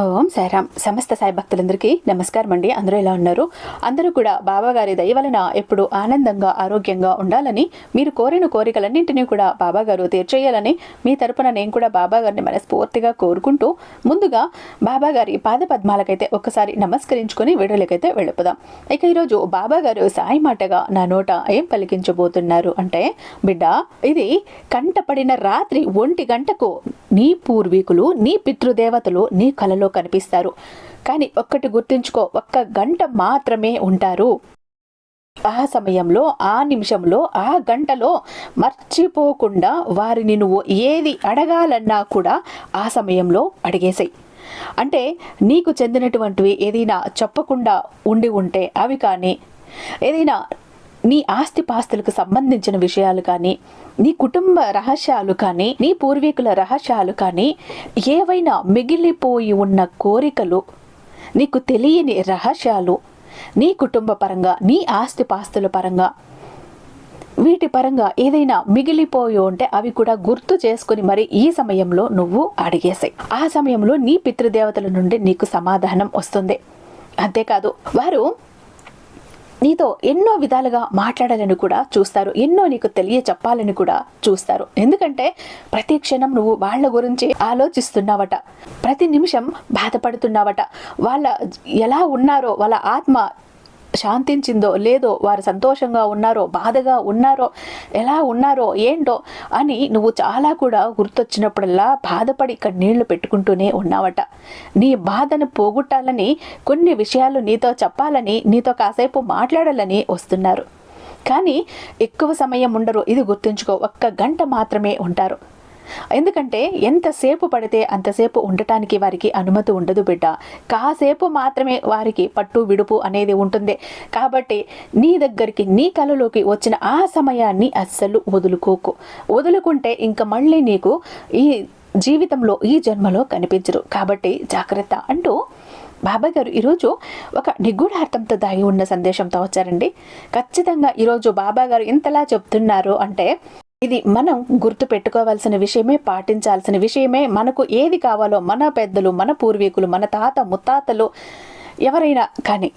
ఓం సాయిరామ్ సమస్త సాయి భక్తులందరికీ నమస్కారం అండి. అందరూ ఎలా ఉన్నారు? అందరూ కూడా బాబాగారి దయ వలన ఎప్పుడు ఆనందంగా ఆరోగ్యంగా ఉండాలని మీరు కోరిన కోరికలన్నింటినీ కూడా బాబాగారు తీర్చేయాలని మీ తరపున నేను కూడా బాబాగారిని మనస్ఫూర్తిగా కోరుకుంటూ ముందుగా బాబాగారి పాద పద్మాలకైతే ఒక్కసారి నమస్కరించుకొని వీడియోలకైతే వెళ్ళిపోదాం. ఇక ఈరోజు బాబాగారు సాయి మాటగా నా నోట ఏం పలికించబోతున్నారు అంటే బిడ్డ ఇది కంటపడిన రాత్రి ఒంటి గంటకు నీ పూర్వీకులు నీ పితృదేవతలు నీ రూపంలో కనిపిస్తారు. కానీ ఒక్కటి గుర్తుంచుకో ఒక్క గంట మాత్రమే ఉంటారు. ఆ సమయంలో ఆ నిమిషంలో ఆ గంటలో మర్చిపోకుండా వారిని నువ్వు ఏది అడగాలన్నా కూడా ఆ సమయంలో అడిగేసాయి. అంటే నీకు చెందినటువంటివి ఏదైనా చెప్పకుండా ఉండి ఉంటే అవి కానీ ఏదైనా నీ ఆస్తిపాస్తులకు సంబంధించిన విషయాలు కానీ నీ కుటుంబ రహస్యాలు కానీ నీ పూర్వీకుల రహస్యాలు కానీ ఏవైనా మిగిలిపోయి ఉన్న కోరికలు నీకు తెలియని రహస్యాలు నీ కుటుంబ పరంగా నీ ఆస్తిపాస్తుల పరంగా వీటి పరంగా ఏదైనా మిగిలిపోయి ఉంటే అవి కూడా గుర్తు చేసుకుని మరి ఈ సమయంలో నువ్వు అడిగేసాయి ఆ సమయంలో నీ పితృదేవతల నుండి నీకు సమాధానం వస్తుంది. అంతేకాదు వారు నీతో ఎన్నో విధాలుగా మాట్లాడాలని కూడా చూస్తారు. ఎన్నో నీకు తెలియ చెప్పాలని కూడా చూస్తారు. ఎందుకంటే ప్రతి క్షణం నువ్వు వాళ్ళ గురించి ఆలోచిస్తున్నావట. ప్రతి నిమిషం బాధపడుతున్నావట. వాళ్ళ ఎలా ఉన్నారో వాళ్ళ ఆత్మ శాంతించిందో లేదో వారు సంతోషంగా ఉన్నారో బాధగా ఉన్నారో ఎలా ఉన్నారో ఏంటో అని నువ్వు చాలా కూడా గుర్తొచ్చినప్పుడల్లా బాధపడి కన్నీళ్ళు పెట్టుకుంటూనే ఉన్నావట. నీ బాధను పోగొట్టాలని కొన్ని విషయాలు నీతో చెప్పాలని నీతో కాసేపు మాట్లాడాలని వస్తున్నారు. కానీ ఎక్కువ సమయం ఉండరు. ఇది గుర్తుంచుకో. ఒక్క గంట మాత్రమే ఉంటారు. ఎందుకంటే ఎంతసేపు పడితే అంతసేపు ఉండటానికి వారికి అనుమతి ఉండదు బిడ్డ. కాసేపు మాత్రమే వారికి పట్టు విడుపు అనేది ఉంటుంది. కాబట్టి నీ దగ్గరికి నీ కలలోకి వచ్చిన ఆ సమయాన్ని అస్సలు వదులుకోకు. వదులుకుంటే ఇంకా మళ్ళీ నీకు ఈ జీవితంలో ఈ జన్మలో కనిపించరు కాబట్టి జాగ్రత్త అంటూ బాబా గారు ఈరోజు ఒక నిగూఢార్థంతో దాగి ఉన్న సందేశంతో వచ్చారండి. ఖచ్చితంగా ఈరోజు బాబా గారు ఇంతలా చెప్తున్నారు అంటే ఇది మనం గుర్తు పెట్టుకోవాల్సిన విషయమే పాటించాల్సిన విషయమే. మనకు ఏది కావాలో మన పెద్దలు మన పూర్వీకులు మన తాత ముత్తాతలు ఎవరైనా కానీ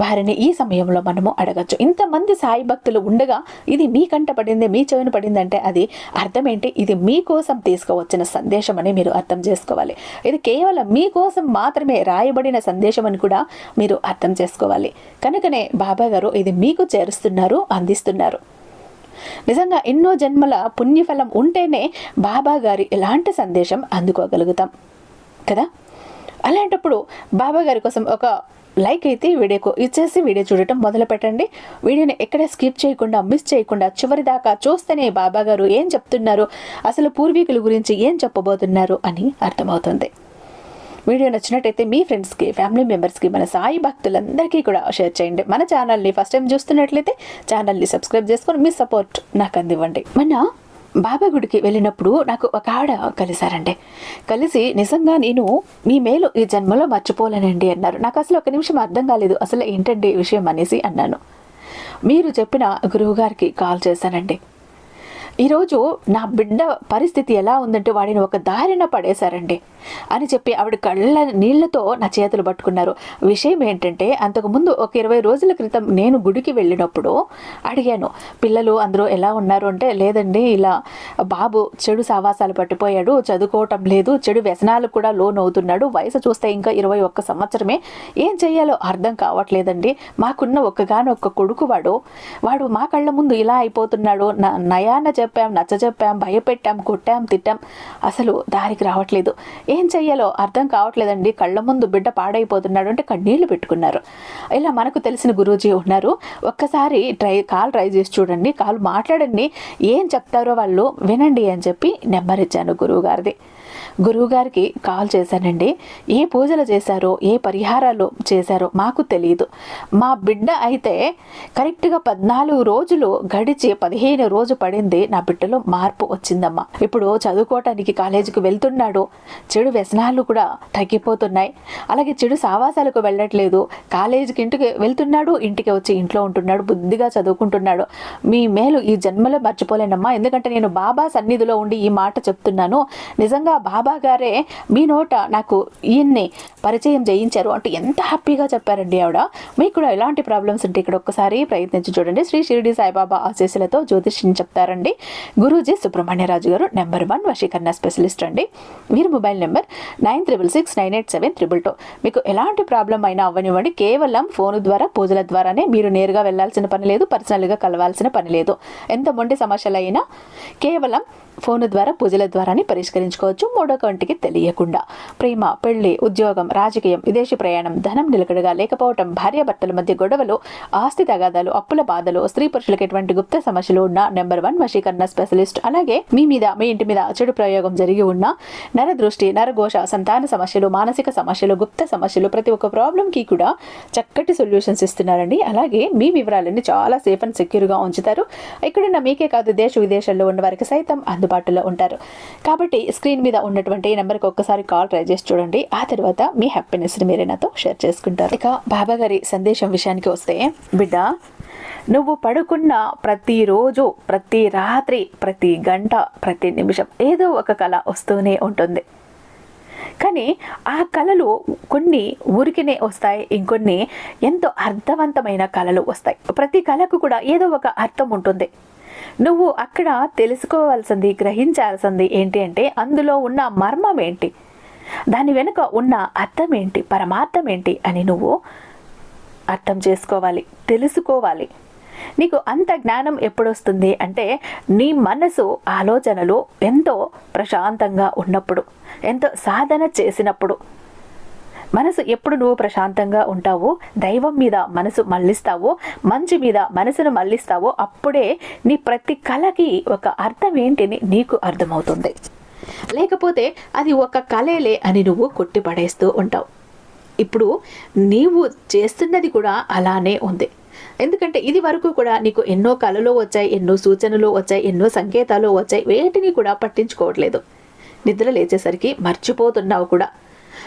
వారిని ఈ సమయంలో మనము అడగచ్చు. ఇంతమంది సాయి భక్తులు ఉండగా ఇది మీ కంట పడింది మీ చెవిన పడిందంటే అది అర్థం ఏంటి? ఇది మీకోసం తీసుకువచ్చిన సందేశం అని మీరు అర్థం చేసుకోవాలి. ఇది కేవలం మీకోసం మాత్రమే రాయబడిన సందేశం అని కూడా మీరు అర్థం చేసుకోవాలి. కనుకనే బాబా గారు ఇది మీకు చేరుస్తున్నారు అందిస్తున్నారు. నిజంగా ఎన్నో జన్మల పుణ్యఫలం ఉంటేనే బాబా గారి ఎలాంటి సందేశం అందుకోగలుగుతాం. కదా? అలాంటప్పుడు బాబా గారి కోసం ఒక లైక్ అయితే వీడియోకు ఇచ్చేసి వీడియో చూడటం మొదలు పెట్టండి. వీడియోని ఎక్కడ స్కిప్ చేయకుండా మిస్ చేయకుండా చివరి దాకా చూస్తేనే బాబా గారు ఏం చెప్తున్నారు అసలు పూర్వీకుల గురించి ఏం చెప్పబోతున్నారు అని అర్థమవుతుంది. వీడియో నచ్చినట్టయితే మీ ఫ్రెండ్స్కి ఫ్యామిలీ మెంబర్స్కి మన సాయి భక్తులందరికీ కూడా షేర్ చేయండి. మన ఛానల్ని ఫస్ట్ టైం చూస్తున్నట్లయితే ఛానల్ని సబ్స్క్రైబ్ చేసుకొని మీ సపోర్ట్ నాకు అందివ్వండి. మన బాబా గుడికి వెళ్ళినప్పుడు నాకు ఒక ఆవిడ కలిశారండి కలిసి నిజంగా నేను మీ మేలు ఈ జన్మలో మర్చిపోలేనండి అన్నారు. నాకు అసలు ఒక నిమిషం అర్థం కాలేదు. అసలు ఏంటండి విషయం అనేసి అన్నాను. మీరు చెప్పిన గురువుగారికి కాల్ చేశానండి. ఈరోజు నా బిడ్డ పరిస్థితి ఎలా ఉందంటే వాడిని ఒక దారిన పడేశారండి అని చెప్పి ఆవిడ కళ్ళ నీళ్ళతో నా చేతులు పట్టుకున్నారు. విషయం ఏంటంటే అంతకుముందు ఒక ఇరవై రోజుల క్రితం నేను గుడికి వెళ్ళినప్పుడు అడిగాను పిల్లలు అందరూ ఎలా ఉన్నారు? అంటే లేదండి ఇలా బాబు చెడు సావాసాలు పట్టిపోయాడు చదువుకోవటం లేదు చెడు వ్యసనాలు కూడా లోన్ అవుతున్నాడు వయసు చూస్తే ఇంకా ఇరవై ఒక్క సంవత్సరమే. ఏం చేయాలో అర్థం కావట్లేదండి. మాకున్న ఒక్కగానొక్క కొడుకు వాడు వాడు మా కళ్ళ ముందు ఇలా అయిపోతున్నాడు నా నయాన చెప్పాం నచ్చ చెప్పాం భయపెట్టాం కొట్టాం తిట్టాం. అసలు దారికి రావట్లేదు. ఏం చెయ్యాలో అర్థం కావట్లేదండి. కళ్ళ ముందు బిడ్డ పాడైపోతున్నాడు అంటే కన్నీళ్ళు పెట్టుకున్నారు. ఇలా మనకు తెలిసిన గురూజీ ఉన్నారు. ఒక్కసారి ట్రై కాల్ ట్రై చేసి చూడండి. కాల్ మాట్లాడండి. ఏం చెప్తారో వాళ్ళు వినండి అని చెప్పి నెంబర్ ఇచ్చాను గురువు గారిది. గురువుగారికి కాల్ చేశానండి. ఏ పూజలు చేశారో ఏ పరిహారాలు చేశారో మాకు తెలియదు మా బిడ్డ అయితే కరెక్ట్గా పద్నాలుగు రోజులు గడిచి పదిహేను రోజు పడింది. నా బిడ్డలో మార్పు వచ్చిందమ్మా. ఇప్పుడు చదువుకోవటానికి కాలేజీకి వెళ్తున్నాడు. చెడు వ్యసనాలు కూడా తగ్గిపోతున్నాయి. అలాగే చెడు సావాసాలకు వెళ్ళట్లేదు. కాలేజీకి ఇంటికి వెళ్తున్నాడు. ఇంటికి వచ్చి ఇంట్లో ఉంటున్నాడు. బుద్ధిగా చదువుకుంటున్నాడు. మీ మేలు ఈ జన్మలో మర్చిపోలేనమ్మా. ఎందుకంటే నేను బాబా సన్నిధిలో ఉండి ఈ మాట చెప్తున్నాను. నిజంగా బాబా గారే మీ నోట నాకు ఈయన్ని పరిచయం చేయించారు అంటూ ఎంత హ్యాపీగా చెప్పారండి ఆవిడ. మీకు కూడా ఎలాంటి ప్రాబ్లమ్స్ ఉంటే ఇక్కడ ఒక్కసారి ప్రయత్నించి చూడండి. శ్రీ షిరిడి సాయిబాబా ఆశీస్సులతో జ్యోతిష్ని చెప్తారండి. గురూజీ సుబ్రహ్మణ్యరాజు గారు నెంబర్ వన్ వశీకరణ స్పెషలిస్ట్ అండి. మీరు mobile number nine triple six nine eight seven triple two. మీకు ఎలాంటి ప్రాబ్లం అయినా అవ్వనివ్వండి. కేవలం ఫోన్ ద్వారా పూజల ద్వారానే మీరు నేరుగా వెళ్ళాల్సిన పని లేదు పర్సనల్గా కలవాల్సిన పని లేదు. ఎంత మొండి సమస్యలైనా కేవలం ఫోన్ ద్వారా పూజల ద్వారానే పరిష్కరించుకోవచ్చు. మూడో మరొకంటికి తెలియకుండా. ప్రేమ పెళ్ళి ఉద్యోగం రాజకీయం విదేశీ ప్రయాణం ధనం నిలకడగా లేకపోవటం భార్యాభర్తల మధ్య గొడవలు ఆస్తి తగాదాలు అప్పుల బాధలు స్త్రీ పురుషులకు ఎటువంటి గుప్త సమస్యలు ఉన్న నెంబర్ వన్ వశీకరణ స్పెషలిస్ట్. అలాగే మీ మీద మీ ఇంటి మీద చెడు ప్రయోగం జరిగి ఉన్న నరదృష్టి నరఘోష సంతాన సమస్యలు మానసిక సమస్యలు గుప్త సమస్యలు ప్రతి ఒక్క ప్రాబ్లంకి కూడా చక్కటి సొల్యూషన్స్ ఇస్తున్నారండి. అలాగే మీ వివరాలన్నీ చాలా సేఫ్ అండ్ సెక్యూర్గా ఉంచుతారు. ఇక్కడున్న మీకే కాదు దేశ విదేశాల్లో ఉన్న వారికి సైతం అందుబాటులో ఉంటారు. కాబట్టి స్క్రీన్ మీద ఉన్న ఉన్నటువంటి నెంబర్కి ఒక్కసారి కాల్ ట్రై చేసి చూడండి. ఆ తర్వాత మీ హ్యాపీనెస్ని మీరే నాతో షేర్ చేసుకుంటారు. ఇక బాబా గారి సందేశం విషయానికి వస్తే బిడ్డ నువ్వు పడుకున్న ప్రతిరోజు ప్రతి రాత్రి ప్రతి గంట ప్రతి నిమిషం ఏదో ఒక కళ వస్తూనే ఉంటుంది. కానీ ఆ కళలు కొన్ని ఊరికినే వస్తాయి ఇంకొన్ని ఎంతో అర్థవంతమైన కళలు వస్తాయి. ప్రతి కళకు కూడా ఏదో ఒక అర్థం ఉంటుంది. నువ్వు అక్కడ తెలుసుకోవాల్సింది గ్రహించాల్సింది ఏంటి అంటే అందులో ఉన్న మర్మం ఏంటి? దాని వెనుక ఉన్న అర్థం ఏంటి? పరమార్థం ఏంటి అని నువ్వు అర్థం చేసుకోవాలి తెలుసుకోవాలి. నీకు అంత జ్ఞానం ఎప్పుడొస్తుంది అంటే నీ మనసు ఆలోచనలు ఎంతో ప్రశాంతంగా ఉన్నప్పుడు ఎంతో సాధన చేసినప్పుడు. మనసు ఎప్పుడు నువ్వు ప్రశాంతంగా ఉంటావో దైవం మీద మనసు మళ్ళిస్తావో మంచి మీద మనసును మళ్ళిస్తావో అప్పుడే నీ ప్రతి కళకి ఒక అర్థం ఏంటిని నీకు అర్థమవుతుంది. లేకపోతే అది ఒక కళేలే అని నువ్వు కొట్టిపడేస్తూ ఉంటావు. ఇప్పుడు నీవు చేస్తున్నది కూడా అలానే ఉంది. ఎందుకంటే ఇది వరకు కూడా నీకు ఎన్నో కళలు వచ్చాయి ఎన్నో సూచనలు వచ్చాయి ఎన్నో సంకేతాలు వచ్చాయి వేటిని కూడా పట్టించుకోవట్లేదు. నిద్ర లేచేసరికి మర్చిపోతున్నావు కూడా.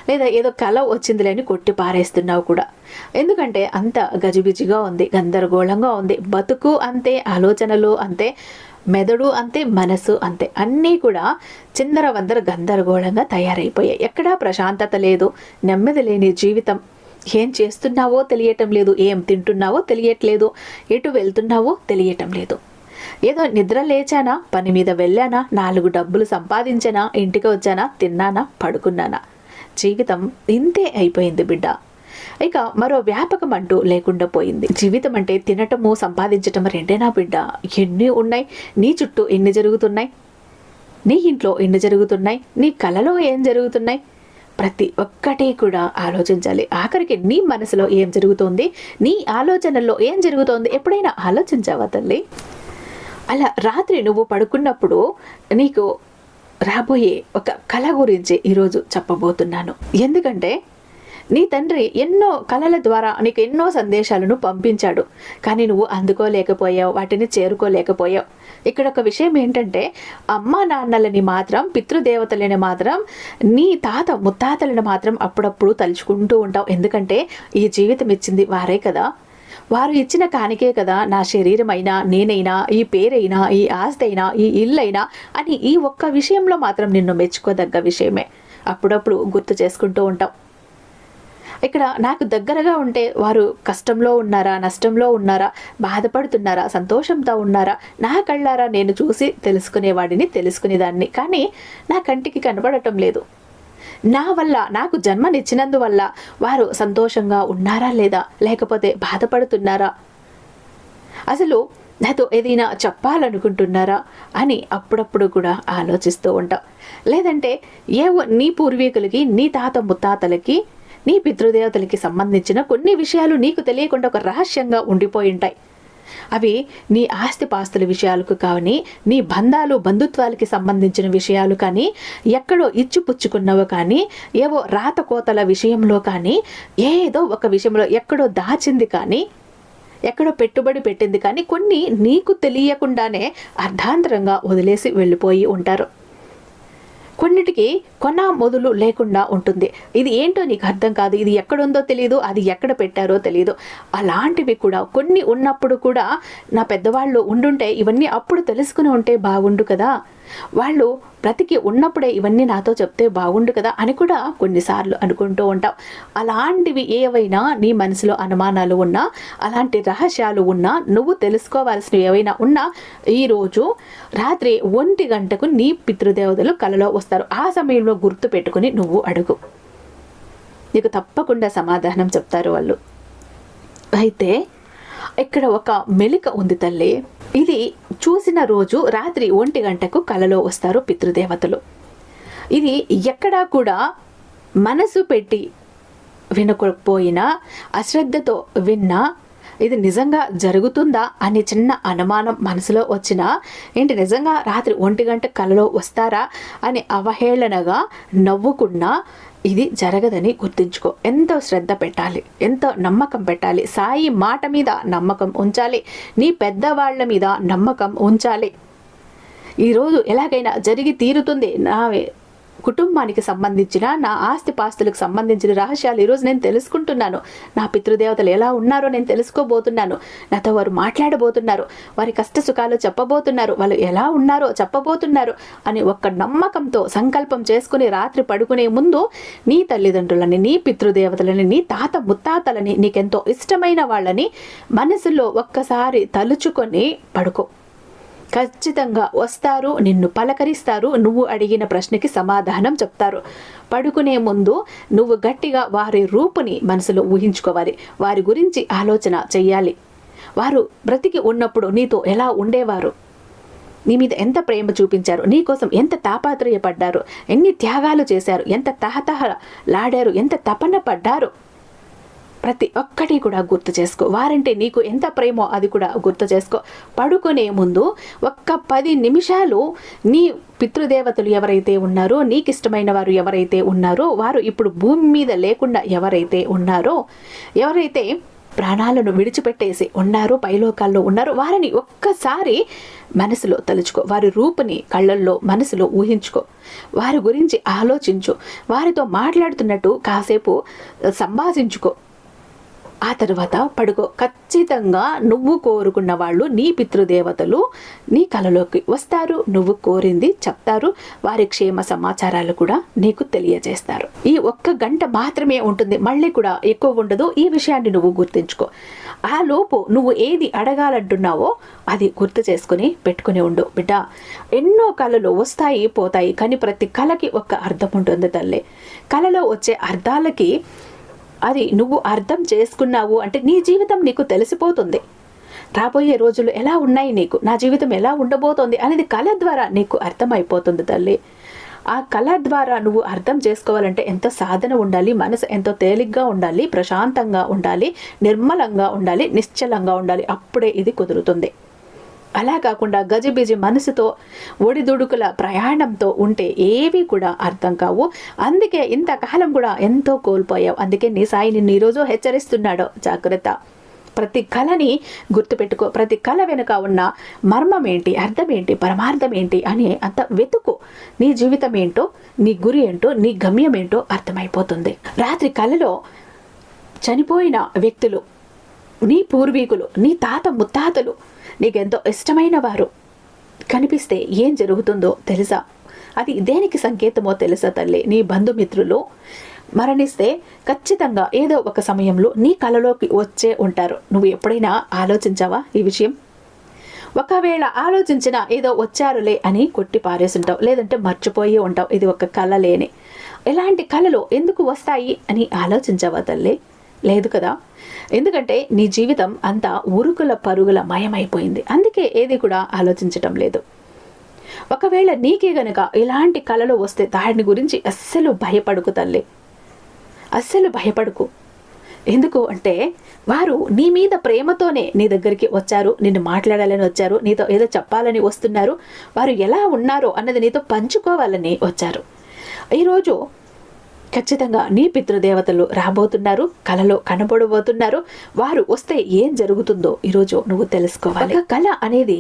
లేదా ఏదో కళ వచ్చిందిలే అని కొట్టి పారేస్తున్నావు కూడా. ఎందుకంటే అంత గజిబిజిగా ఉంది గందరగోళంగా ఉంది. బతుకు అంతే ఆలోచనలు అంతే మెదడు అంతే మనసు అంతే. అన్నీ కూడా చిందర వందర గందరగోళంగా తయారైపోయాయి. ఎక్కడా ప్రశాంతత లేదు నెమ్మది లేని జీవితం. ఏం చేస్తున్నావో తెలియటం లేదు ఏం తింటున్నావో తెలియట్లేదు ఎటు వెళ్తున్నావో తెలియటం లేదు. ఏదో నిద్ర లేచానా పని మీద వెళ్ళానా నాలుగు డబ్బులు సంపాదించానా ఇంటికి వచ్చానా తిన్నానా పడుకున్నానా? జీవితం ఇంతే అయిపోయింది బిడ్డ. ఇక మరో వ్యాపకం అంటూ లేకుండా పోయింది. జీవితం అంటే తినటము సంపాదించటం రెండేనా బిడ్డ? ఎన్ని ఉన్నాయి? నీ చుట్టూ ఎన్ని జరుగుతున్నాయి? నీ ఇంట్లో ఎన్ని జరుగుతున్నాయి? నీ కలలో ఏం జరుగుతున్నాయి? ప్రతి ఒక్కటి కూడా ఆలోచించాలి. ఆఖరికి నీ మనసులో ఏం జరుగుతోంది? నీ ఆలోచనల్లో ఏం జరుగుతోంది? ఎప్పుడైనా ఆలోచించావా తల్లి? అలా రాత్రి నువ్వు పడుకున్నప్పుడు నీకు రాబోయే ఒక కళ గురించి ఈరోజు చెప్పబోతున్నాను. ఎందుకంటే నీ తండ్రి ఎన్నో కళల ద్వారా నీకు ఎన్నో సందేశాలను పంపించాడు. కానీ నువ్వు అందుకోలేకపోయావు వాటిని చేరుకోలేకపోయావు. ఇక్కడ ఒక విషయం ఏంటంటే అమ్మ నాన్నలని మాత్రం పితృదేవతలని మాత్రం నీ తాత ముత్తాతలను మాత్రం అప్పుడప్పుడు తలుచుకుంటూ ఉంటావు. ఎందుకంటే ఈ జీవితం ఇచ్చింది వారే కదా. వారు ఇచ్చిన కానికే కదా నా శరీరమైనా నేనైనా ఈ పేరైనా ఈ ఆస్తి అయినా ఈ ఇల్లైనా అని ఈ ఒక్క విషయంలో మాత్రం నిన్ను మెచ్చుకోదగ్గ విషయమే. అప్పుడప్పుడు గుర్తు చేసుకుంటూ ఉంటాం. ఇక్కడ నాకు దగ్గరగా ఉంటే వారు కష్టంలో ఉన్నారా నష్టంలో ఉన్నారా బాధపడుతున్నారా సంతోషంతో ఉన్నారా నా కళ్ళారా నేను చూసి తెలుసుకునేవాడిని తెలుసుకునేదాన్ని. కానీ నా కంటికి కనబడటం లేదు. నా వల్ల నాకు జన్మనిచ్చినందువల్ల వారు సంతోషంగా ఉన్నారా లేదా? లేకపోతే బాధపడుతున్నారా? అసలు నాతో ఏదైనా చెప్పాలనుకుంటున్నారా అని అప్పుడప్పుడు కూడా ఆలోచిస్తూ ఉంటాం. లేదంటే ఏవో నీ పూర్వీకులకి నీ తాత ముత్తాతలకి నీ పితృదేవతలకి సంబంధించిన కొన్ని విషయాలు నీకు తెలియకుండా ఒక రహస్యంగా ఉండిపోయి ఉంటాయి. అవి నీ ఆస్తిపాస్తుల విషయాలకు కానీ నీ బంధాలు బంధుత్వాలకి సంబంధించిన విషయాలు కానీ ఎక్కడో ఇచ్చిపుచ్చుకున్నవో కానీ ఏవో రాత కోతల విషయంలో కానీ ఏదో ఒక విషయంలో ఎక్కడో దాచింది కానీ ఎక్కడో పెట్టుబడి పెట్టింది కానీ కొన్ని నీకు తెలియకుండానే అర్ధాంతరంగా వదిలేసి వెళ్ళిపోయి ఉంటారు. కొన్నిటికి కొన మొదలు లేకుండా ఉంటుంది. ఇది ఏంటో నీకు అర్థం కాదు. ఇది ఎక్కడుందో తెలియదు అది ఎక్కడ పెట్టారో తెలియదు అలాంటివి కూడా కొన్ని ఉన్నప్పుడు కూడా నా పెద్దవాళ్ళు ఉండుంటే ఇవన్నీ అప్పుడు తెలుసుకుని ఉంటే బాగుండు కదా. వాళ్ళు బ్రతికి ఉన్నప్పుడే ఇవన్నీ నాతో చెప్తే బాగుండు కదా అని కూడా కొన్నిసార్లు అనుకుంటూ ఉంటాం. అలాంటివి ఏవైనా నీ మనసులో అనుమానాలు ఉన్నా అలాంటి రహస్యాలు ఉన్నా నువ్వు తెలుసుకోవాల్సినవి ఏవైనా ఉన్నా ఈరోజు రాత్రి ఒంటి గంటకు నీ పితృదేవతలు కలలో వస్తారు. ఆ సమయంలో గుర్తు పెట్టుకుని నువ్వు అడుగు. నీకు తప్పకుండా సమాధానం చెప్తారు వాళ్ళు. అయితే ఇక్కడ ఒక మెలిక ఉంది తల్లి. ఇది చూసిన రోజు రాత్రి ఒంటి గంటకు కలలో వస్తారు పితృదేవతలు. ఇది ఎక్కడా కూడా మనసు పెట్టి వినకపోయినా అశ్రద్ధతో విన్నా ఇది నిజంగా జరుగుతుందా అని చిన్న అనుమానం మనసులో వచ్చినా ఏంటి నిజంగా రాత్రి ఒంటి గంట కలలో వస్తారా అని అవహేళనగా నవ్వుకున్నా ఇది జరగదని గుర్తుంచుకో. ఎంతో శ్రద్ధ పెట్టాలి. ఎంతో నమ్మకం పెట్టాలి. సాయి మాట మీద నమ్మకం ఉంచాలి. నీ పెద్దవాళ్ళ మీద నమ్మకం ఉంచాలి. ఈరోజు ఎలాగైనా జరిగి తీరుతుంది. నావే కుటుంబానికి సంబంధించిన నా ఆస్తి పాస్తులకు సంబంధించిన రహస్యాలు ఈరోజు నేను తెలుసుకుంటున్నాను. నా పితృదేవతలు ఎలా ఉన్నారో నేను తెలుసుకోబోతున్నాను. నాతో వారు మాట్లాడబోతున్నారు. వారి కష్ట సుఖాలు చెప్పబోతున్నారు. వాళ్ళు ఎలా ఉన్నారో చెప్పబోతున్నారు అని ఒక్క నమ్మకంతో సంకల్పం చేసుకుని రాత్రి పడుకునే ముందు నీ తల్లిదండ్రులని నీ పితృదేవతలని నీ తాత ముత్తాతలని నీకెంతో ఇష్టమైన వాళ్ళని మనసులో ఒక్కసారి తలుచుకొని పడుకో. ఖచ్చితంగా వస్తారు నిన్ను పలకరిస్తారు నువ్వు అడిగిన ప్రశ్నకి సమాధానం చెప్తారు. పడుకునే ముందు నువ్వు గట్టిగా వారి రూపుని మనసులో ఊహించుకోవాలి. వారి గురించి ఆలోచన చెయ్యాలి. వారు బ్రతికి ఉన్నప్పుడు నీతో ఎలా ఉండేవారు? నీ మీద ఎంత ప్రేమ చూపించారు? నీ కోసం ఎంత తాపాత్రయపడ్డారు? ఎన్ని త్యాగాలు చేశారు? ఎంత తహతహ లాడారు ఎంత తపన పడ్డారు? ప్రతి ఒక్కటి కూడా గుర్తు చేసుకో. వారంటే నీకు ఎంత ప్రేమో అది కూడా గుర్తు చేసుకో. పడుకునే ముందు ఒక్క పది నిమిషాలు నీ పితృదేవతలు ఎవరైతే ఉన్నారో నీకు ఇష్టమైన వారు ఎవరైతే ఉన్నారో వారు ఇప్పుడు భూమి మీద లేకుండా ఎవరైతే ఉన్నారో ఎవరైతే ప్రాణాలను విడిచిపెట్టేసి ఉన్నారు పైలోకాల్లో ఉన్నారు వారిని ఒక్కసారి మనసులో తలుచుకో. వారి రూపుని కళ్ళల్లో మనసులో ఊహించుకో. వారి గురించి ఆలోచించు. వారితో మాట్లాడుతున్నట్టు కాసేపు సంభాషించుకో. ఆ తర్వాత పడుకో. ఖచ్చితంగా నువ్వు కోరుకున్న వాళ్ళు నీ పితృదేవతలు నీ కలలోకి వస్తారు. నువ్వు కోరింది చెప్తారు. వారి క్షేమ సమాచారాలు కూడా నీకు తెలియజేస్తారు. ఈ ఒక్క గంట మాత్రమే ఉంటుంది. మళ్ళీ కూడా ఎక్కువ ఉండదు. ఈ విషయాన్ని నువ్వు గుర్తుంచుకో. ఆ లోపు నువ్వు ఏది అడగాలంటున్నావో అది గుర్తు చేసుకుని పెట్టుకుని ఉండు. బిడ్డ ఎన్నో కళలు వస్తాయి పోతాయి. కానీ ప్రతి కళకి ఒక అర్థం ఉంటుంది తల్లి. కళలో వచ్చే అర్థాలకి అది నువ్వు అర్థం చేసుకున్నావు అంటే నీ జీవితం నీకు తెలిసిపోతుంది. రాబోయే రోజులు ఎలా ఉన్నాయి నీకు? నా జీవితం ఎలా ఉండబోతోంది? అనేది కళ ద్వారా నీకు అర్థమైపోతుంది తల్లి. ఆ కళ ద్వారా నువ్వు అర్థం చేసుకోవాలంటే ఎంతో సాధన ఉండాలి మనసు ఎంతో తేలిగ్గా ఉండాలి ప్రశాంతంగా ఉండాలి నిర్మలంగా ఉండాలి నిశ్చలంగా ఉండాలి. అప్పుడే ఇది కుదురుతుంది. అలా కాకుండా గజిబిజి మనసుతో ఒడిదుడుకుల ప్రయాణంతో ఉంటే ఏవి కూడా అర్థం కావు. అందుకే ఇంతకాలం కూడా ఎంతో కోల్పోయావు. అందుకే నీ సాయి నిన్ను ఈరోజు హెచ్చరిస్తున్నాడు. జాగ్రత్త. ప్రతి కళని గుర్తుపెట్టుకో. ప్రతి కళ వెనుక ఉన్న మర్మం ఏంటి అర్థం ఏంటి పరమార్థం ఏంటి అని అంత వెతుకు. నీ జీవితం ఏంటో నీ గురి ఏంటో నీ గమ్యం ఏంటో అర్థమైపోతుంది. రాత్రి కళలో చనిపోయిన వ్యక్తులు నీ పూర్వీకులు నీ తాత ముత్తాతలు నీకెంతో ఇష్టమైన వారు. కనిపిస్తే ఏం జరుగుతుందో తెలుసా? అది దేనికి సంకేతమో తెలుసా తల్లి? నీ బంధుమిత్రులు మరణిస్తే ఖచ్చితంగా ఏదో ఒక సమయంలో నీ కలలోకి వచ్చే ఉంటారు. నువ్వు ఎప్పుడైనా ఆలోచించావా ఈ విషయం? ఒకవేళ ఆలోచించినా ఏదో వచ్చారులే అని కొట్టి పారేసుంటావు. లేదంటే మర్చిపోయి ఉంటావు. ఇది ఒక కళ లేని. ఎలాంటి కళలు ఎందుకు వస్తాయి అని ఆలోచించావా తల్లి? లేదు కదా? ఎందుకంటే నీ జీవితం అంతా ఉరుకుల పరుగుల మయమైపోయింది. అందుకే ఏది కూడా ఆలోచించటం లేదు. ఒకవేళ నీకే గనక ఇలాంటి కళలు వస్తే దాని గురించి అస్సలు భయపడుకు తల్లి. అస్సలు భయపడుకు. ఎందుకు అంటే వారు నీ మీద ప్రేమతోనే నీ దగ్గరికి వచ్చారు నిన్ను మాట్లాడాలని వచ్చారు నీతో ఏదో చెప్పాలని వస్తున్నారు వారు ఎలా ఉన్నారో అన్నది నీతో పంచుకోవాలని వచ్చారు. ఈరోజు ఖచ్చితంగా నీ పితృదేవతలు రాబోతున్నారు కళలో కనబడబోతున్నారు. వారు వస్తే ఏం జరుగుతుందో ఈరోజు నువ్వు తెలుసుకోవాలి. కళ అనేది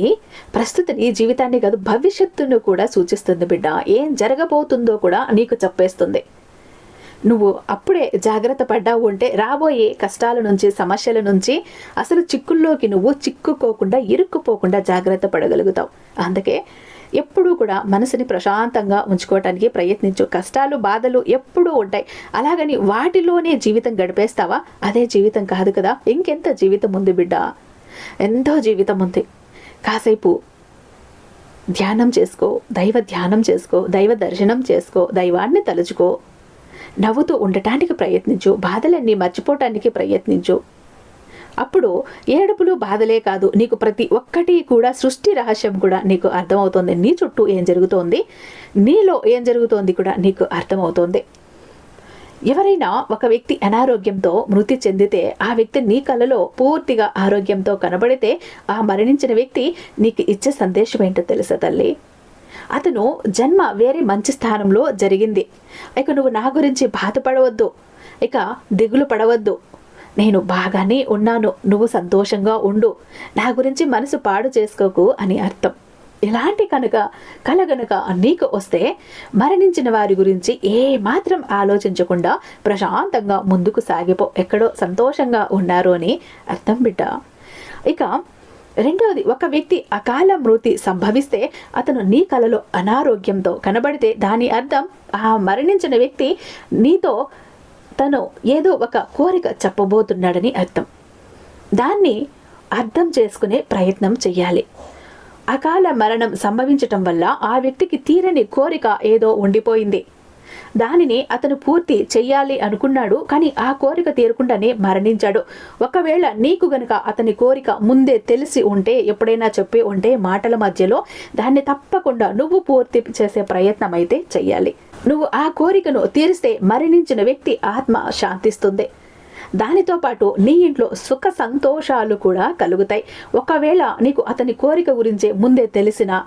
ప్రస్తుత నీ జీవితాన్ని కాదు భవిష్యత్తును కూడా సూచిస్తుంది బిడ్డ. ఏం జరగబోతుందో కూడా నీకు చెప్పేస్తుంది. నువ్వు అప్పుడే జాగ్రత్త పడ్డావు ఉంటే రాబోయే కష్టాల నుంచి సమస్యల నుంచి అసలు చిక్కుల్లోకి నువ్వు చిక్కుకోకుండా ఇరుక్కుపోకుండా జాగ్రత్త పడగలుగుతావు. అందుకే ఎప్పుడూ కూడా మనసుని ప్రశాంతంగా ఉంచుకోవటానికి ప్రయత్నించు. కష్టాలు బాధలు ఎప్పుడూ ఉంటాయి. అలాగని వాటిలోనే జీవితం గడిపేస్తావా? అదే జీవితం కాదు కదా. ఇంకెంత జీవితం ఉంది బిడ్డ? ఎంతో జీవితం ఉంది. కాసేపు ధ్యానం చేసుకో దైవ ధ్యానం చేసుకో దైవ దర్శనం చేసుకో దైవాన్ని తలుచుకో. నవ్వుతూ ఉండటానికి ప్రయత్నించు. బాధలన్నీ మర్చిపోవటానికి ప్రయత్నించు. అప్పుడు ఏడుపులు బాధలే కాదు. నీకు ప్రతి ఒక్కటి కూడా సృష్టి రహస్యం కూడా నీకు అర్థమవుతుంది. నీ చుట్టూ ఏం జరుగుతోంది? నీలో ఏం జరుగుతోంది కూడా నీకు అర్థమవుతోంది. ఎవరైనా ఒక వ్యక్తి అనారోగ్యంతో మృతి చెందితే ఆ వ్యక్తి నీ కలలో పూర్తిగా ఆరోగ్యంతో కనబడితే ఆ మరణించిన వ్యక్తి నీకు ఇచ్చే సందేశం ఏంటో తెలుసా తల్లి? అతను జన్మ వేరే మంచి స్థానంలో జరిగింది. ఇక నువ్వు నా గురించి బాధపడవద్దు. ఇక దిగులు పడవద్దు. నేను బాగానే ఉన్నాను నువ్వు సంతోషంగా ఉండు. నా గురించి మనసు పాడు చేసుకోకు అని అర్థం. ఇలాంటి కనుక కల గనుక నీకు వస్తే మరణించిన వారి గురించి ఏ మాత్రం ఆలోచించకుండా ప్రశాంతంగా ముందుకు సాగిపో. ఎక్కడో సంతోషంగా ఉన్నారు అని అర్థం బిడ్డ. ఇక రెండవది ఒక వ్యక్తి అకాల మృతి సంభవిస్తే అతను నీ కలలో అనారోగ్యంతో కనబడితే దాని అర్థం ఆ మరణించిన వ్యక్తి నీతో తను ఏదో ఒక కోరిక చెప్పబోతున్నాడని అర్థం. దాన్ని అర్థం చేసుకునే ప్రయత్నం చెయ్యాలి. అకాల మరణం సంభవించటం వల్ల ఆ వ్యక్తికి తీరని కోరిక ఏదో ఉండిపోయింది. దానిని అతను పూర్తి చెయ్యాలి అనుకున్నాడు కానీ ఆ కోరిక తీరకుండానే మరణించాడు. ఒకవేళ నీకు గనుక అతని కోరిక ముందే తెలిసి ఉంటే ఎప్పుడైనా చెప్పి ఉంటే మాటల మధ్యలో దాన్ని తప్పకుండా నువ్వు పూర్తి చేసే ప్రయత్నం అయితే చెయ్యాలి. నువ్వు ఆ కోరికను తీరిస్తే మరణించిన వ్యక్తి ఆత్మ శాంతిస్తుంది. దానితో పాటు నీ ఇంట్లో సుఖ సంతోషాలు కూడా కలుగుతాయి. ఒకవేళ నీకు అతని కోరిక గురించి ముందే తెలిసిన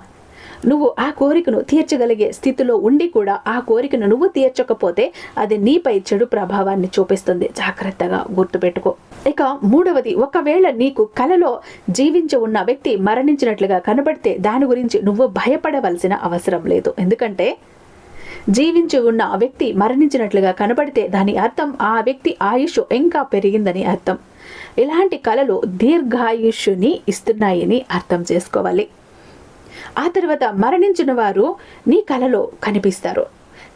నువ్వు ఆ కోరికను తీర్చగలిగే స్థితిలో ఉండి కూడా ఆ కోరికను నువ్వు తీర్చకపోతే అది నీపై చెడు ప్రభావాన్ని చూపిస్తుంది. జాగ్రత్తగా గుర్తుపెట్టుకో. ఇక మూడవది ఒకవేళ నీకు కలలో జీవించి ఉన్న వ్యక్తి మరణించినట్లుగా కనబడితే దాని గురించి నువ్వు భయపడవలసిన అవసరం లేదు. ఎందుకంటే జీవించి ఉన్న ఆ వ్యక్తి మరణించినట్లుగా కనబడితే దాని అర్థం ఆ వ్యక్తి ఆయుష్ ఇంకా పెరిగిందని అర్థం. ఇలాంటి కళలు దీర్ఘాయుష్యుని ఇస్తున్నాయని అర్థం చేసుకోవాలి. ఆ తర్వాత మరణించిన వారు నీ కలలో కనిపిస్తారు.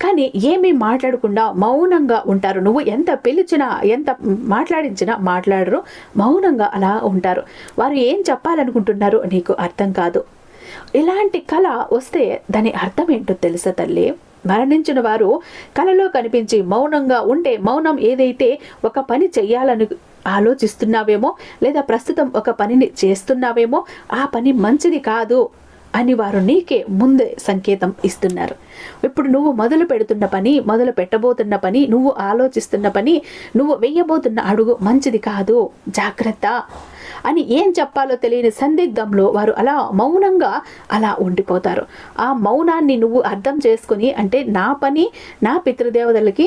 కానీ ఏమీ మాట్లాడకుండా మౌనంగా ఉంటారు. నువ్వు ఎంత పిలిచినా ఎంత మాట్లాడించినా మాట్లాడరు. మౌనంగా అలా ఉంటారు. వారు ఏం చెప్పాలనుకుంటున్నారో నీకు అర్థం కాదు. ఇలాంటి కళ వస్తే దాని అర్థం ఏంటో తెలుసా తల్లి? మరణించిన వారు కలలో కనిపించి మౌనంగా ఉంటే మౌనం ఏదైతే ఒక పని చెయ్యాలని ఆలోచిస్తున్నావేమో లేదా ప్రస్తుతం ఒక పనిని చేస్తున్నావేమో ఆ పని మంచిది కాదు. అని వారు నీకే ముందే సంకేతం ఇస్తున్నారు. ఇప్పుడు నువ్వు మొదలు పెడుతున్న పని మొదలు పెట్టబోతున్న పని నువ్వు ఆలోచిస్తున్న పని నువ్వు వెయ్యబోతున్న అడుగు మంచిది కాదు జాగ్రత్త అని ఏం చెప్పాలో తెలియని సందిగ్ధంలో వారు అలా మౌనంగా అలా ఉండిపోతారు. ఆ మౌనాన్ని నువ్వు అర్థం చేసుకుని అంటే నా పని నా పితృదేవతలకి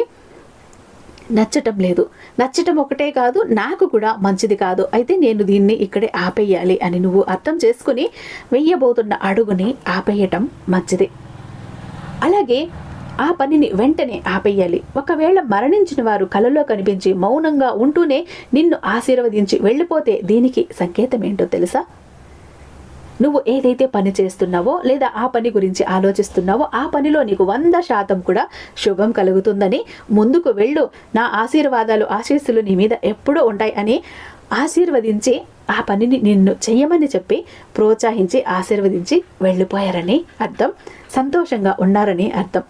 నచ్చటం లేదు. నచ్చటం ఒకటే కాదు నాకు కూడా మంచిది కాదు. అయితే నేను దీన్ని ఇక్కడే ఆపేయాలి అని నువ్వు అర్థం చేసుకుని వెయ్యబోతున్న అడుగుని ఆపేయటం మంచిది. అలాగే ఆ పనిని వెంటనే ఆపేయాలి. ఒకవేళ మరణించిన వారు కలలో కనిపించి మౌనంగా ఉంటూనే నిన్ను ఆశీర్వదించి వెళ్ళిపోతే దీనికి సంకేతం ఏంటో తెలుసా? నువ్వు ఏదైతే పని చేస్తున్నావో లేదా ఆ పని గురించి ఆలోచిస్తున్నావో ఆ పనిలో నీకు వంద శాతం కూడా శుభం కలుగుతుందని ముందుకు వెళ్ళు. నా ఆశీర్వాదాలు ఆశీస్సులు నీ మీద ఎప్పుడూ ఉంటాయి అని ఆశీర్వదించి ఆ పనిని నిన్ను చెయ్యమని చెప్పి ప్రోత్సహించి ఆశీర్వదించి వెళ్ళిపోయారని అర్థం. సంతోషంగా ఉన్నారని అర్థం.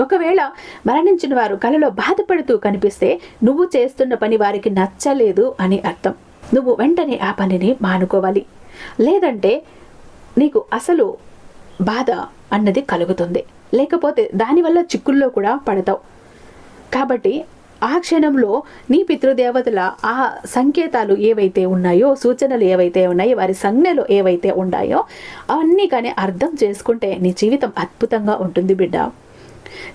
ఒకవేళ మరణించిన వారు కలలో బాధపడుతూ కనిపిస్తే నువ్వు చేస్తున్న పని వారికి నచ్చలేదు అని అర్థం. నువ్వు వెంటనే ఆ పనిని మానుకోవాలి. లేదంటే నీకు అసలు బాధ అన్నది కలుగుతుంది. లేకపోతే దానివల్ల చిక్కుల్లో కూడా పడతావు. కాబట్టి ఆ క్షణంలో నీ పితృదేవతల ఆ సంకేతాలు ఏవైతే ఉన్నాయో సూచనలు ఏవైతే ఉన్నాయో వారి సంజ్ఞలు ఏవైతే ఉన్నాయో అవన్నీ కానీ అర్థం చేసుకుంటే నీ జీవితం అద్భుతంగా ఉంటుంది బిడ్డ.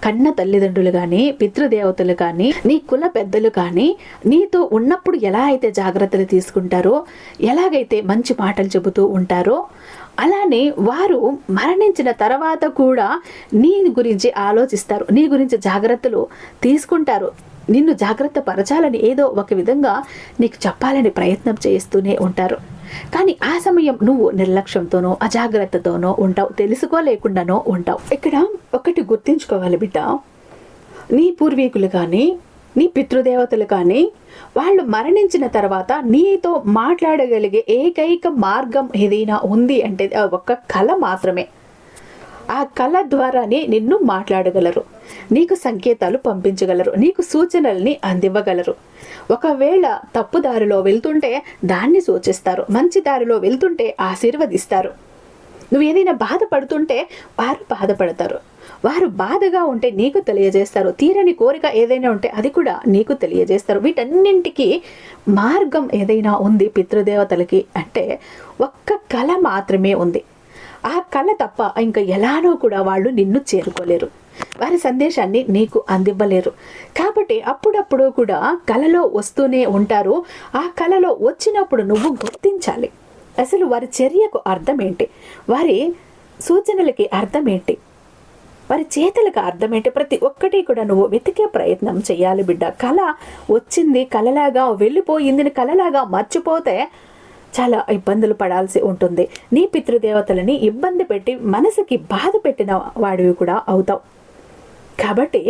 కన్న తల్లిదండ్రులు కానీ పితృదేవతలు కానీ నీ కుల పెద్దలు కానీ నీతో ఉన్నప్పుడు ఎలా అయితే జాగ్రత్తలు తీసుకుంటారో ఎలాగైతే మంచి మాటలు చెబుతూ ఉంటారో అలానే వారు మరణించిన తర్వాత కూడా నీ గురించి ఆలోచిస్తారు నీ గురించి జాగ్రత్తలు తీసుకుంటారు. నిన్ను జాగ్రత్త పరచాలని ఏదో ఒక విధంగా నీకు చెప్పాలని ప్రయత్నం చేస్తూనే ఉంటారు. కానీ ఆ సమయం నువ్వు నిర్లక్ష్యంతోనో అజాగ్రత్తతోనో ఉంటావు తెలుసుకోలేకుండానో ఉంటావు. ఇక్కడ ఒకటి గుర్తుంచుకోవాలి బిడ్డ. నీ పూర్వీకులు కానీ నీ పితృదేవతలు కానీ వాళ్ళు మరణించిన తర్వాత నీతో మాట్లాడగలిగే ఏకైక మార్గం ఏదైనా ఉంది అంటే ఒక ఒక్క కళ మాత్రమే. ఆ కళ ద్వారానే నిన్ను మాట్లాడగలరు. నీకు సంకేతాలు పంపించగలరు. నీకు సూచనల్ని అందివ్వగలరు. ఒకవేళ తప్పు దారిలో వెళ్తుంటే దాన్ని సూచిస్తారు. మంచి దారిలో వెళ్తుంటే ఆశీర్వదిస్తారు. నువ్వు ఏదైనా బాధపడుతుంటే వారు బాధపడతారు. వారు బాధగా ఉంటే నీకు తెలియజేస్తారు. తీరని కోరిక ఏదైనా ఉంటే అది కూడా నీకు తెలియజేస్తారు. వీటన్నింటికి మార్గం ఏదైనా ఉంది పితృదేవతలకి అంటే ఒక్క కళ మాత్రమే ఉంది. ఆ కళ తప్ప ఇంకా ఎలానో కూడా వాళ్ళు నిన్ను చేరుకోలేరు. వారి సందేశాన్ని నీకు అందివ్వలేరు. కాబట్టి అప్పుడప్పుడు కూడా కళలో వస్తూనే ఉంటారు. ఆ కళలో వచ్చినప్పుడు నువ్వు గుర్తించాలి. అసలు వారి చర్యకు అర్థం ఏంటి వారి సూచనలకి అర్థం ఏంటి వారి చేతులకు అర్థం ఏంటి ప్రతి ఒక్కటి కూడా నువ్వు వెతికే ప్రయత్నం చేయాలి బిడ్డ. కళ వచ్చింది కళలాగా వెళ్ళిపోయింది కళలాగా మర్చిపోతే చాలా ఇబ్బందులు పడాల్సి ఉంటుంది. నీ పితృదేవతలని ఇబ్బంది పెట్టి మనసుకి బాధ పెట్టిన వాడివి కూడా అవుతావు. కాబట్టి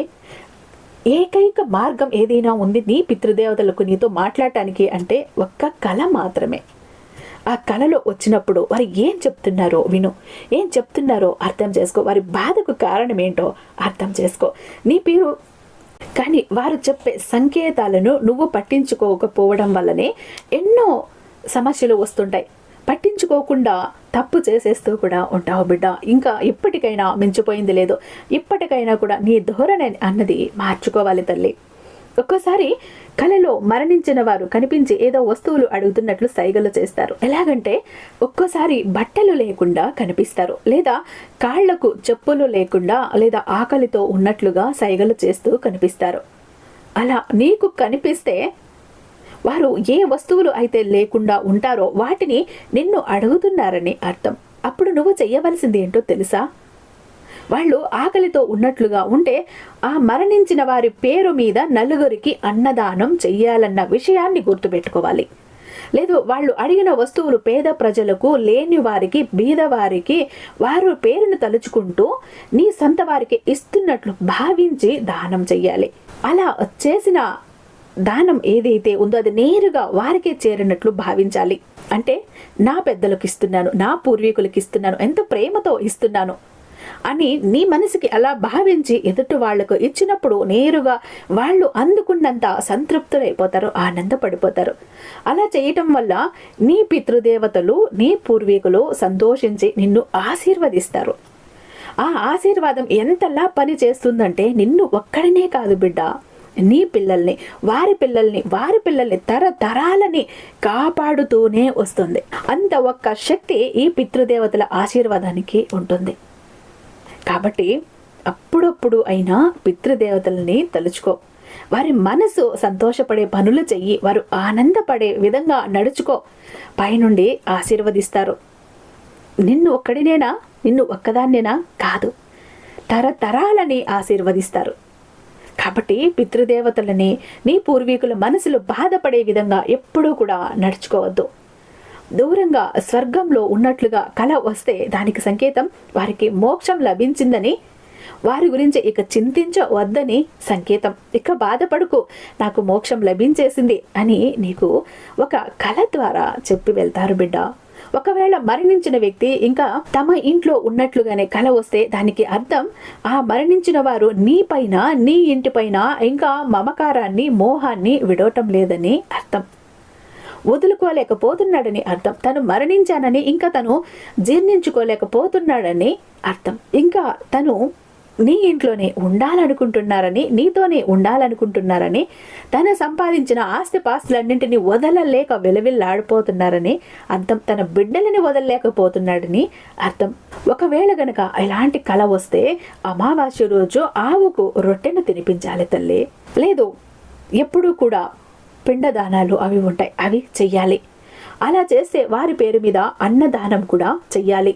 ఏకైక మార్గం ఏదైనా ఉంది నీ పితృదేవతలకు నీతో మాట్లాడటానికి అంటే ఒక్క కళ మాత్రమే. ఆ కళలో వచ్చినప్పుడు వారు ఏం చెప్తున్నారో విను. ఏం చెప్తున్నారో అర్థం చేసుకో. వారి బాధకు కారణం ఏంటో అర్థం చేసుకో. నీ పేరు కానీ వారు చెప్పే సంకేతాలను నువ్వు పట్టించుకోకపోవడం వల్లనే ఎన్నో సమస్యలు వస్తుంటాయి. పట్టించుకోకుండా తప్పు చేసేస్తూ కూడా ఉంటావు బిడ్డ. ఇంకా ఇప్పటికైనా మించిపోయింది లేదు. ఇప్పటికైనా కూడా నీ ధోరణి అన్నది మార్చుకోవాలి తల్లి. ఒక్కోసారి కలలో మరణించిన వారు కనిపించి ఏదో వస్తువులు అడుగుతున్నట్లు సైగలు చేస్తారు. ఎలాగంటే ఒక్కోసారి బట్టలు లేకుండా కనిపిస్తారు. లేదా కాళ్ళకు చెప్పులు లేకుండా లేదా ఆకలితో ఉన్నట్లుగా సైగలు చేస్తూ కనిపిస్తారు. అలా నీకు కనిపిస్తే వారు ఏ వస్తువులు అయితే లేకుండా ఉంటారో వాటిని నిన్ను అడుగుతున్నారని అర్థం. అప్పుడు నువ్వు చెయ్యవలసింది ఏంటో తెలుసా? వాళ్ళు ఆకలితో ఉన్నట్లుగా ఉంటే ఆ మరణించిన వారి పేరు మీద నలుగురికి అన్నదానం చెయ్యాలన్న విషయాన్ని గుర్తుపెట్టుకోవాలి. లేదు వాళ్ళు అడిగిన వస్తువులు పేద ప్రజలకు లేని వారికి బీదవారికి వారు పేరును తలుచుకుంటూ నీ సొంత వారికి ఇస్తున్నట్లు భావించి దానం చెయ్యాలి. అలా చేసిన దానం ఏదైతే ఉందో అది నేరుగా వారికే చేరినట్లు భావించాలి. అంటే నా పెద్దలకు ఇస్తున్నాను నా పూర్వీకులకు ఇస్తున్నాను ఎంత ప్రేమతో ఇస్తున్నాను అని నీ మనసుకి అలా భావించి ఎదుటి వాళ్ళకు ఇచ్చినప్పుడు నేరుగా వాళ్ళు అందుకున్నంత సంతృప్తులైపోతారు ఆనందపడిపోతారు. అలా చేయటం వల్ల నీ పితృదేవతలు నీ పూర్వీకులు సంతోషించి నిన్ను ఆశీర్వదిస్తారు. ఆ ఆశీర్వాదం ఎంతలా పని చేస్తుందంటే నిన్ను ఒక్కడనే కాదు బిడ్డ నీ పిల్లల్ని వారి పిల్లల్ని వారి పిల్లల్ని తరతరాలని కాపాడుతూనే వస్తుంది. అంత ఒక్క శక్తి ఈ పితృదేవతల ఆశీర్వాదానికి ఉంటుంది. కాబట్టి అప్పుడప్పుడు అయినా పితృదేవతల్ని తలుచుకో. వారి మనసు సంతోషపడే పనులు చెయ్యి. వారు ఆనందపడే విధంగా నడుచుకో. పైనుండి ఆశీర్వదిస్తారు. నిన్ను ఒక్కడినేనా? నిన్ను ఒక్కదాన్నేనా? కాదు. తరతరాలని ఆశీర్వదిస్తారు. కాబట్టి పితృదేవతలని నీ పూర్వీకుల మనసులు బాధపడే విధంగా ఎప్పుడూ కూడా నడుచుకోవద్దు. దూరంగా స్వర్గంలో ఉన్నట్లుగా కళ వస్తే దానికి సంకేతం వారికి మోక్షం లభించిందని వారి గురించి ఇక చింతించవద్దని సంకేతం. ఇక బాధపడుకు నాకు మోక్షం లభించేసింది అని నీకు ఒక కళ ద్వారా చెప్పి వెళ్తారు బిడ్డ. ఒకవేళ మరణించిన వ్యక్తి ఇంకా తమ ఇంట్లో ఉన్నట్లుగానే కల వస్తే దానికి అర్థం ఆ మరణించిన వారు నీ పైన నీ ఇంటిపైన ఇంకా మమకారాన్ని మోహాన్ని విడవటం లేదని అర్థం. వదులుకోలేకపోతున్నాడని అర్థం. తను మరణించానని ఇంకా తను జీర్ణించుకోలేకపోతున్నాడని అర్థం. ఇంకా తను నీ ఇంట్లోనే ఉండాలనుకుంటున్నారని నీతోనే ఉండాలనుకుంటున్నారని తన సంపాదించిన ఆస్తి పాస్తులన్నింటినీ వదలలేక వెలవిల్లాడిపోతున్నారని అర్థం తన బిడ్డలని వదలలేకపోతున్నాడని అర్థం. ఒకవేళ గనక ఇలాంటి కళ వస్తే అమావాస్య రోజు ఆవుకు రొట్టెను తినిపించాలి తల్లి. లేదు ఎప్పుడూ కూడా పిండదానాలు అవి ఉంటాయి అవి చెయ్యాలి. అలా చేస్తే వారి పేరు మీద అన్నదానం కూడా చెయ్యాలి.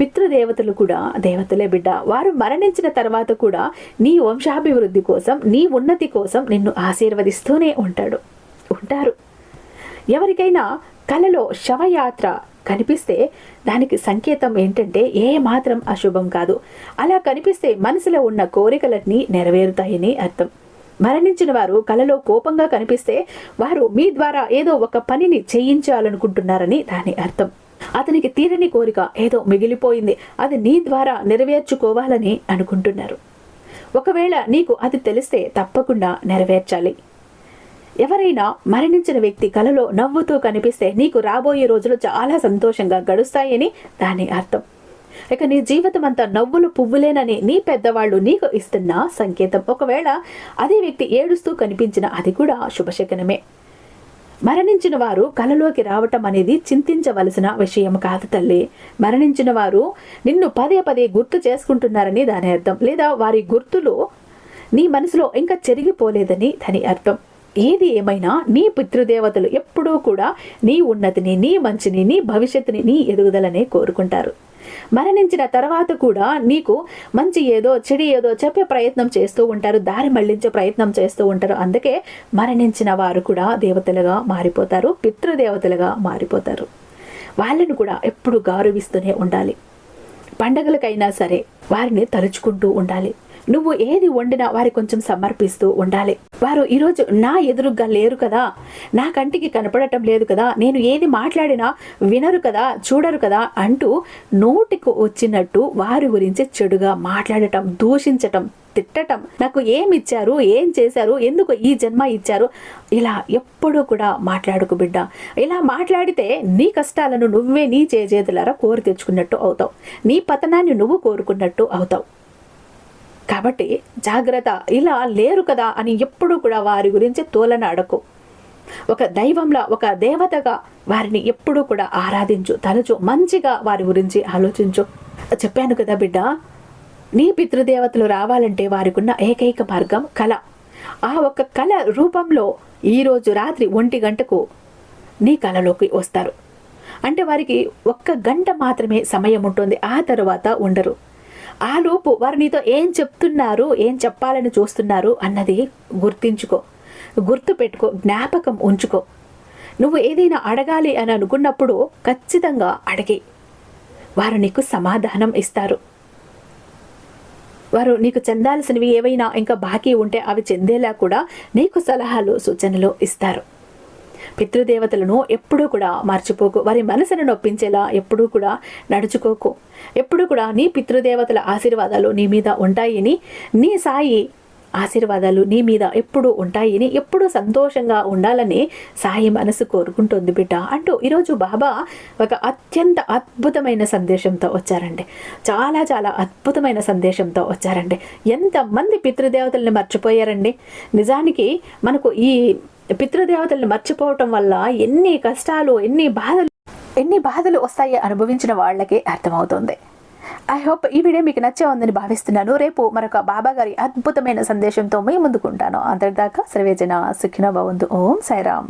పితృదేవతలు కూడా దేవతలే బిడ్డ వారు మరణించిన తర్వాత కూడా నీ వంశాభివృద్ధి కోసం నీ ఉన్నతి కోసం నిన్ను ఆశీర్వదిస్తూనే ఉంటాడు. ఉంటారు. ఎవరికైనా కలలో శవయాత్ర కనిపిస్తే దానికి సంకేతం ఏంటంటే ఏ మాత్రం అశుభం కాదు. అలా కనిపిస్తే మనసులో ఉన్న కోరికలన్నీ నెరవేరుతాయని అర్థం. మరణించిన వారు కలలో కోపంగా కనిపిస్తే వారు మీ ద్వారా ఏదో ఒక పనిని చేయించాలనుకుంటున్నారని దాని అర్థం. అతనికి తీరని కోరిక ఏదో మిగిలిపోయింది. అది నీ ద్వారా నెరవేర్చుకోవాలని అనుకుంటున్నారు. ఒకవేళ నీకు అది తెలిస్తే తప్పకుండా నెరవేర్చాలి. ఎవరైనా మరణించిన వ్యక్తి కలలో నవ్వుతూ కనిపిస్తే నీకు రాబోయే రోజులు చాలా సంతోషంగా గడుస్తాయని దాని అర్థం. ఇక నీ జీవితం అంతా నవ్వులు పువ్వులేనని నీ పెద్దవాళ్ళు నీకు ఇస్తున్న సంకేతం. ఒకవేళ అదే వ్యక్తి ఏడుస్తూ కనిపించిన అది కూడా శుభశకనమే. మరణించిన వారు కలలోకి రావటం అనేది చింతించవలసిన విషయం కాదు తల్లి. మరణించిన వారు నిన్ను పదే పదే గుర్తు చేసుకుంటున్నారని దాని అర్థం. లేదా వారి గుర్తులు నీ మనసులో ఇంకా చెరిగిపోలేదని దాని అర్థం. ఏది ఏమైనా నీ పితృదేవతలు ఎప్పుడూ కూడా నీ ఉన్నతిని నీ మంచిని నీ భవిష్యత్తుని నీ ఎదుగుదలనే కోరుకుంటారు. మరణించిన తర్వాత కూడా నీకు మంచి ఏదో చెడి ఏదో చెప్పే ప్రయత్నం చేస్తూ ఉంటారు దారి మళ్ళించే ప్రయత్నం చేస్తూ ఉంటారు. అందుకే మరణించిన వారు కూడా దేవతలుగా మారిపోతారు పితృదేవతలుగా మారిపోతారు. వాళ్ళను కూడా ఎప్పుడు గౌరవిస్తూనే ఉండాలి. పండగలకైనా సరే వారిని తలుచుకుంటూ ఉండాలి. నువ్వు ఏది వండినా వారి కొంచెం సమర్పిస్తూ ఉండాలి. వారు ఈరోజు నా ఎదురుగా లేరు కదా? నా కంటికి కనపడటం లేదు కదా? నేను ఏది మాట్లాడినా వినరు కదా? చూడరు కదా? అంటూ నోటికి వచ్చినట్టు వారి గురించి చెడుగా మాట్లాడటం దూషించటం తిట్టటం. నాకు ఏమి ఇచ్చారు? ఏం చేశారు? ఎందుకు ఈ జన్మ ఇచ్చారు? ఇలా ఎప్పుడూ కూడా మాట్లాడుకు బిడ్డ. ఇలా మాట్లాడితే నీ కష్టాలను నువ్వే నీ చేజేతులారా కోరి తెచ్చుకున్నట్టు అవుతావు. నీ పతనాన్ని నువ్వు కోరుకున్నట్టు అవుతావు. కాబట్టి జాగ్రత్త ఇలా లేరు కదా అని ఎప్పుడూ కూడా వారి గురించి తోలన అడకు. ఒక దైవంలా ఒక దేవతగా వారిని ఎప్పుడూ కూడా ఆరాధించు తలచు మంచిగా వారి గురించి ఆలోచించు. చెప్పాను కదా బిడ్డ నీ పితృదేవతలు రావాలంటే వారికున్న ఏకైక మార్గం కళ ఆ ఒక కళ రూపంలో ఈరోజు రాత్రి ఒంటి గంటకు నీ కళలోకి వస్తారు. అంటే వారికి ఒక్క గంట మాత్రమే సమయం ఉంటుంది ఆ తర్వాత ఉండరు. ఆ లోపు వారు నీతో ఏం చెప్తున్నారు ఏం చెప్పాలని చూస్తున్నారు అన్నది గుర్తించుకో. గుర్తు పెట్టుకో జ్ఞాపకం ఉంచుకో. నువ్వు ఏదైనా అడగాలి అని అనుకున్నప్పుడు ఖచ్చితంగా అడిగి వారు నీకు సమాధానం ఇస్తారు. వారు నీకు చెందాల్సినవి ఏవైనా ఇంకా బాకీ ఉంటే అవి చెందేలా కూడా నీకు సలహాలు సూచనలు ఇస్తారు. పితృదేవతలను ఎప్పుడూ కూడా మర్చిపోకు. వారి మనసును నొప్పించేలా ఎప్పుడూ కూడా నడుచుకోకు. ఎప్పుడు కూడా నీ పితృదేవతల ఆశీర్వాదాలు నీ మీద ఉంటాయని నీ సాయి ఆశీర్వాదాలు నీ మీద ఎప్పుడు ఉంటాయని ఎప్పుడు సంతోషంగా ఉండాలని సాయి మనసు కోరుకుంటుంది బిడ్డ. అంటూ ఈరోజు బాబా ఒక అత్యంత అద్భుతమైన సందేశంతో వచ్చారండి. చాలా చాలా అద్భుతమైన సందేశంతో వచ్చారండి. ఎంతమంది పితృదేవతల్ని మర్చిపోయారండి? నిజానికి మనకు ఈ పితృదేవతలను మర్చిపోవటం వల్ల ఎన్ని కష్టాలు ఎన్ని బాధలు ఎన్ని బాధలు వస్తాయి అనుభవించిన వాళ్ళకి అర్థమవుతుంది. ఐ హోప్ ఈ వీడియో మీకు నచ్చే ఉందని భావిస్తున్నాను. రేపు మరొక బాబా గారి అద్భుతమైన సందేశంతో మీ ముందుకుంటాను అంతటిదాకా సర్వేజన సుఖిన భవంతు. ఓం సాయిరామ్.